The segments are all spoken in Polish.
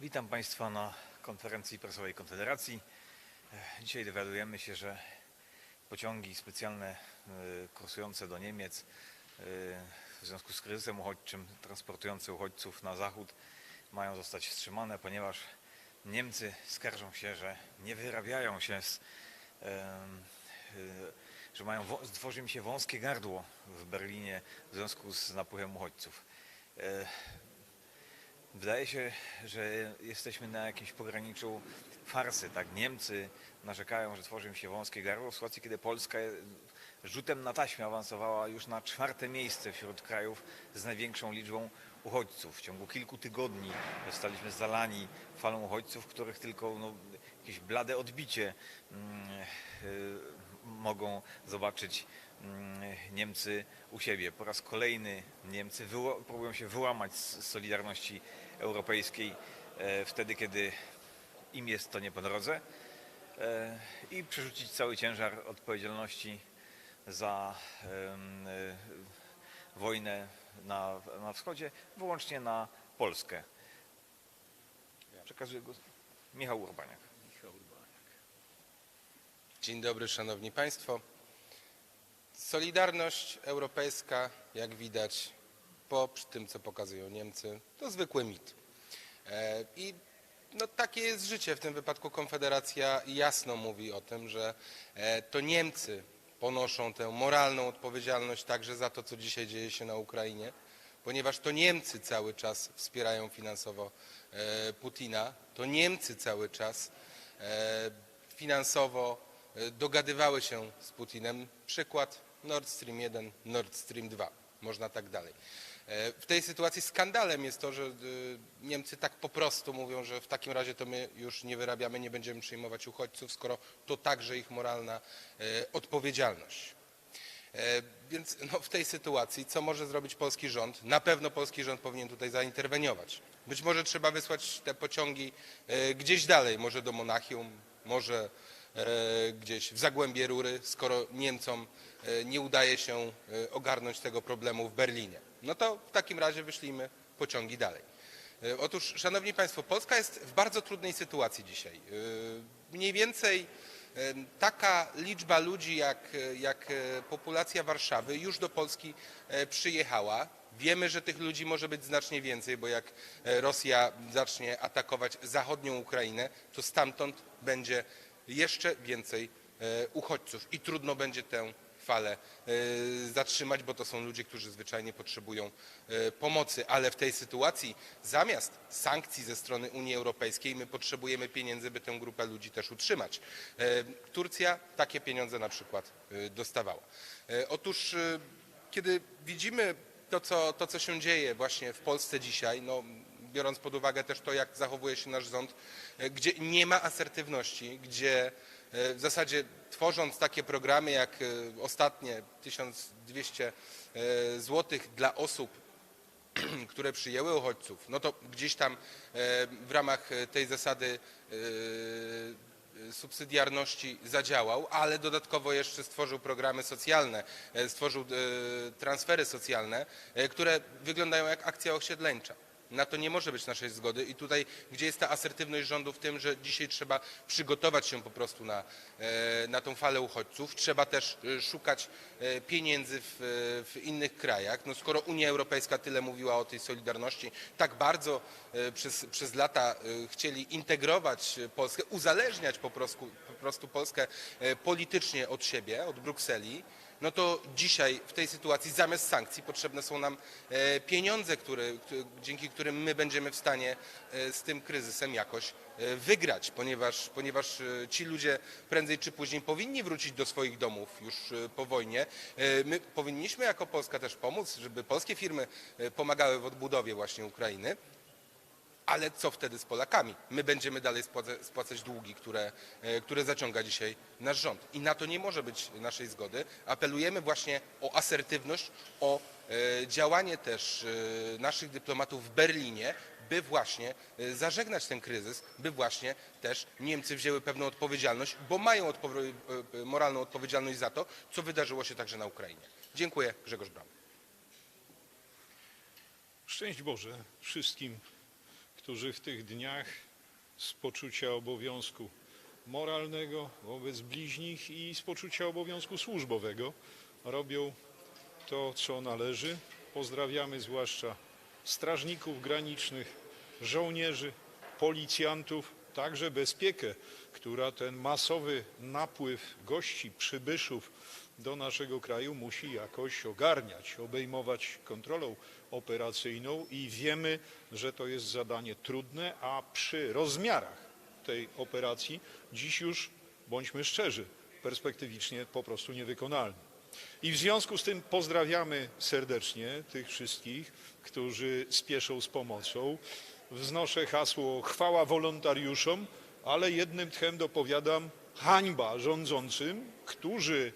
Witam Państwa na konferencji prasowej Konfederacji. E, Dzisiaj dowiadujemy się, że pociągi specjalne e, kursujące do Niemiec e, w związku z kryzysem uchodźczym, transportujące uchodźców na zachód mają zostać wstrzymane, ponieważ Niemcy skarżą się, że nie wyrabiają się z, że mają, tworzy im się wąskie gardło w Berlinie w związku z napływem uchodźców. Wydaje się, że jesteśmy na jakimś pograniczu farsy. Tak? Niemcy narzekają, że tworzy im się wąskie gardło, w sytuacji, kiedy Polska rzutem na taśmę awansowała już na czwarte miejsce wśród krajów z największą liczbą uchodźców. W ciągu kilku tygodni zostaliśmy zalani falą uchodźców, których tylko no, jakieś blade odbicie mm, y, mogą zobaczyć mm, Niemcy u siebie. Po raz kolejny Niemcy próbują się wyłamać z Solidarności Europejskiej e, wtedy, kiedy im jest to nie po drodze e, i przerzucić cały ciężar odpowiedzialności za e, wojnę na, na wschodzie wyłącznie na Polskę. Przekazuję głos Michał Urbaniak. Dzień dobry, szanowni państwo. Solidarność europejska, jak widać po tym, co pokazują Niemcy, to zwykły mit. E, I no, takie jest życie. W tym wypadku Konfederacja jasno mówi o tym, że e, to Niemcy ponoszą tę moralną odpowiedzialność także za to, co dzisiaj dzieje się na Ukrainie, ponieważ to Niemcy cały czas wspierają finansowo e, Putina, to Niemcy cały czas finansowo dogadywały się z Putinem. Przykład Nord Stream 1, Nord Stream 2. Można tak dalej. W tej sytuacji skandalem jest to, że e, Niemcy tak po prostu mówią, że w takim razie to my już nie wyrabiamy, nie będziemy przyjmować uchodźców, skoro to także ich moralna e, odpowiedzialność. E, Więc no, w tej sytuacji co może zrobić polski rząd? Na pewno polski rząd powinien tutaj zainterweniować. Być może trzeba wysłać te pociągi gdzieś dalej, może do Monachium, może gdzieś w Zagłębie Rury, skoro Niemcom nie udaje się ogarnąć tego problemu w Berlinie. No to w takim razie wyślijmy pociągi dalej. E, Otóż, Szanowni Państwo, Polska jest w bardzo trudnej sytuacji dzisiaj. E, Mniej więcej e, taka liczba ludzi jak, jak populacja Warszawy już do Polski przyjechała. Wiemy, że tych ludzi może być znacznie więcej, bo jak Rosja zacznie atakować zachodnią Ukrainę, to stamtąd będzie jeszcze więcej uchodźców i trudno będzie tę falę e, zatrzymać, bo to są ludzie, którzy zwyczajnie potrzebują e, pomocy. Ale w tej sytuacji zamiast sankcji ze strony Unii Europejskiej my potrzebujemy pieniędzy, by tę grupę ludzi też utrzymać. E, Turcja takie pieniądze na przykład dostawała. Otóż kiedy widzimy to co, to, co się dzieje właśnie w Polsce dzisiaj, no, biorąc pod uwagę też to, jak zachowuje się nasz rząd, gdzie nie ma asertywności, gdzie w zasadzie tworząc takie programy jak e, ostatnie 1200 zł dla osób, które przyjęły uchodźców, no to gdzieś tam e, w ramach e, tej zasady e, subsydiarności zadziałał, ale dodatkowo jeszcze stworzył programy socjalne, e, stworzył e, transfery socjalne, e, które wyglądają jak akcja osiedleńcza. Na to nie może być naszej zgody i tutaj, gdzie jest ta asertywność rządu w tym, że dzisiaj trzeba przygotować się po prostu na, e, na tą falę uchodźców, trzeba też e, szukać e, pieniędzy w, w innych krajach. No skoro Unia Europejska tyle mówiła o tej solidarności, tak bardzo przez, przez lata chcieli integrować Polskę, uzależniać po prostu, po prostu Polskę politycznie od siebie, od Brukseli, no to dzisiaj w tej sytuacji zamiast sankcji potrzebne są nam e, pieniądze, które, dzięki którym my będziemy w stanie e, z tym kryzysem jakoś e, wygrać, ponieważ, ponieważ ci ludzie prędzej czy później powinni wrócić do swoich domów już po wojnie. My powinniśmy jako Polska też pomóc, żeby polskie firmy pomagały w odbudowie właśnie Ukrainy. Ale co wtedy z Polakami? My będziemy dalej spłaca- spłacać długi, które, e, które zaciąga dzisiaj nasz rząd. I na to nie może być naszej zgody. Apelujemy właśnie o asertywność, o e, działanie też e, naszych dyplomatów w Berlinie, by właśnie zażegnać ten kryzys, by właśnie też Niemcy wzięły pewną odpowiedzialność, bo mają e, moralną odpowiedzialność za to, co wydarzyło się także na Ukrainie. Dziękuję, Grzegorz Braun. Szczęść Boże wszystkim, którzy w tych dniach z poczucia obowiązku moralnego wobec bliźnich i z poczucia obowiązku służbowego robią to, co należy. Pozdrawiamy zwłaszcza strażników granicznych, żołnierzy, policjantów, także bezpiekę, która ten masowy napływ gości, przybyszów do naszego kraju musi jakoś ogarniać, obejmować kontrolą operacyjną i wiemy, że to jest zadanie trudne, a przy rozmiarach tej operacji dziś już, bądźmy szczerzy, perspektywicznie po prostu niewykonalne. I w związku z tym pozdrawiamy serdecznie tych wszystkich, którzy spieszą z pomocą. Wznoszę hasło chwała wolontariuszom, ale jednym tchem dopowiadam hańba rządzącym, którzy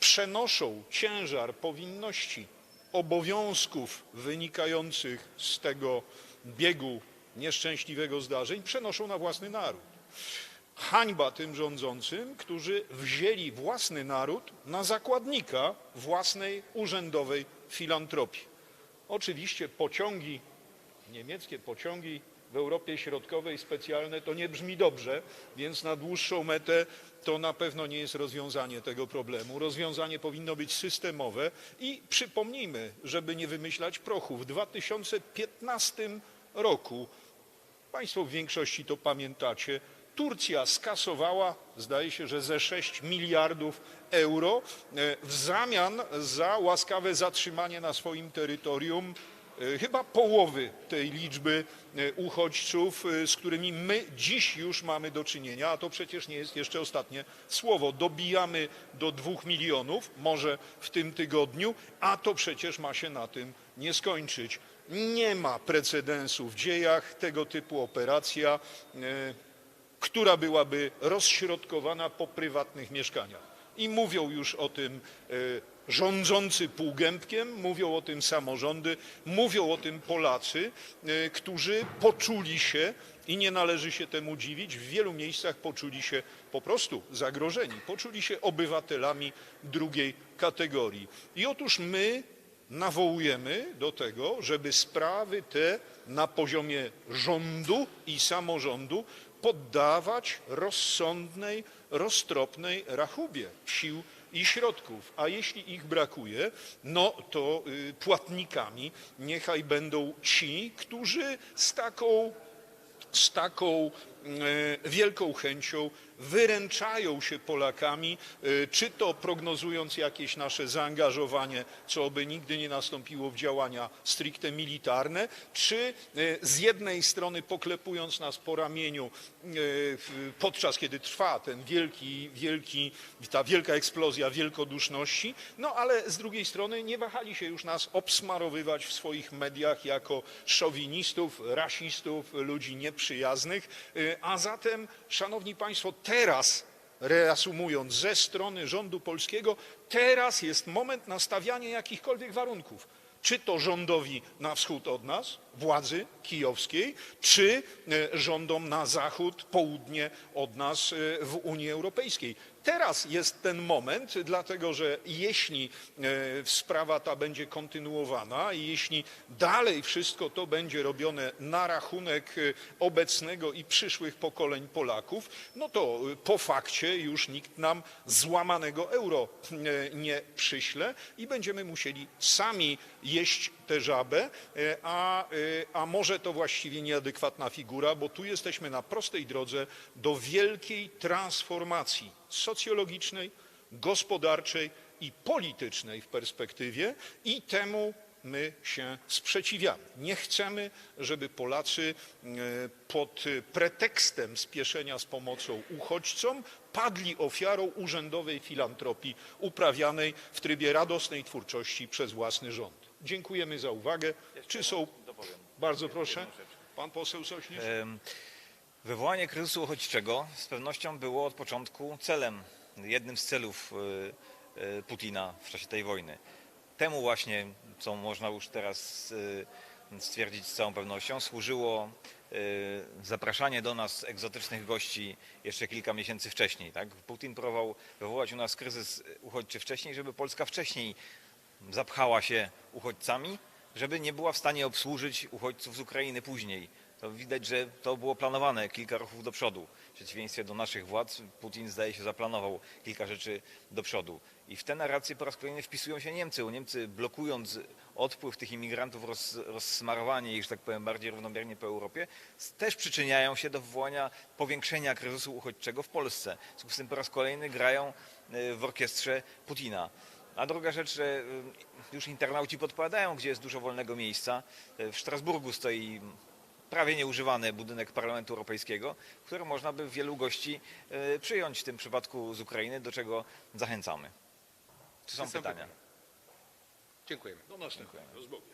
przenoszą ciężar powinności, obowiązków wynikających z tego biegu nieszczęśliwego zdarzeń, przenoszą na własny naród. Hańba tym rządzącym, którzy wzięli własny naród na zakładnika własnej urzędowej filantropii. Oczywiście pociągi, niemieckie pociągi w Europie Środkowej specjalne to nie brzmi dobrze, więc na dłuższą metę to na pewno nie jest rozwiązanie tego problemu. Rozwiązanie powinno być systemowe i przypomnijmy, żeby nie wymyślać prochu, w 2015 roku Państwo w większości to pamiętacie. Turcja skasowała, zdaje się, że ze 6 miliardów euro e, w zamian za łaskawe zatrzymanie na swoim terytorium chyba połowy tej liczby e, uchodźców, e, z którymi my dziś już mamy do czynienia, a to przecież nie jest jeszcze ostatnie słowo. Dobijamy do dwóch milionów, może w tym tygodniu, a to przecież ma się na tym nie skończyć. Nie ma precedensu w dziejach tego typu operacja, e, która byłaby rozśrodkowana po prywatnych mieszkaniach. I mówią już o tym e, rządzący półgębkiem, mówią o tym samorządy, mówią o tym Polacy, e, którzy poczuli się i nie należy się temu dziwić, w wielu miejscach poczuli się po prostu zagrożeni, poczuli się obywatelami drugiej kategorii. I otóż my nawołujemy do tego, żeby sprawy te na poziomie rządu i samorządu poddawać rozsądnej, roztropnej rachubie sił i środków. A jeśli ich brakuje, no to y, płatnikami niechaj będą ci, którzy z taką z taką wielką chęcią wyręczają się Polakami, e, czy to prognozując jakieś nasze zaangażowanie, co by nigdy nie nastąpiło w działania stricte militarne, czy e, z jednej strony poklepując nas po ramieniu, podczas kiedy trwa ten wielki, wielki, ta wielka eksplozja wielkoduszności, no ale z drugiej strony nie wahali się już nas obsmarowywać w swoich mediach jako szowinistów, rasistów, ludzi nieprzyjaznych. A zatem, szanowni państwo, teraz reasumując, ze strony rządu polskiego, teraz jest moment nastawiania jakichkolwiek warunków. Czy to rządowi na wschód od nas, władzy kijowskiej, czy e, rządom na zachód, południe od nas e, w Unii Europejskiej. Teraz jest ten moment, dlatego że jeśli e, sprawa ta będzie kontynuowana i jeśli dalej wszystko to będzie robione na rachunek e, obecnego i przyszłych pokoleń Polaków, no to e, po fakcie już nikt nam złamanego euro nie przyśle i będziemy musieli sami jeść tę żabę, e, a, e, a może to właściwie nieadekwatna figura, bo tu jesteśmy na prostej drodze do wielkiej transformacji socjologicznej, gospodarczej i politycznej w perspektywie i temu my się sprzeciwiamy. Nie chcemy, żeby Polacy e, pod pretekstem spieszenia z pomocą uchodźcom padli ofiarą urzędowej filantropii uprawianej w trybie radosnej twórczości przez własny rząd. Dziękujemy za uwagę. Czy są... Bardzo proszę. Pan poseł Sośnierz. Wywołanie kryzysu uchodźczego z pewnością było od początku celem, jednym z celów y, y, Putina w czasie tej wojny. Temu właśnie, co można już teraz y, stwierdzić z całą pewnością, służyło zapraszanie do nas egzotycznych gości jeszcze kilka miesięcy wcześniej. Tak? Putin próbował wywołać u nas kryzys uchodźczy wcześniej, żeby Polska wcześniej zapchała się uchodźcami, żeby nie była w stanie obsłużyć uchodźców z Ukrainy później. to widać, że to było planowane kilka ruchów do przodu. W przeciwieństwie do naszych władz, Putin zdaje się zaplanował kilka rzeczy do przodu. I w te narracje po raz kolejny wpisują się Niemcy. Niemcy blokując odpływ tych imigrantów, roz, rozsmarowanie ich, że tak powiem, bardziej równomiernie po Europie, też przyczyniają się do wywołania powiększenia kryzysu uchodźczego w Polsce. W związku z tym po raz kolejny grają y, w orkiestrze Putina. A druga rzecz, że y, już internauci podpowiadają, gdzie jest dużo wolnego miejsca. Y, W Strasburgu stoi prawie nieużywany budynek Parlamentu Europejskiego, w którym można by wielu gości y, przyjąć, w tym przypadku z Ukrainy, do czego zachęcamy. Czy są pytania? Dziękujemy. Do następnego. Bogiem.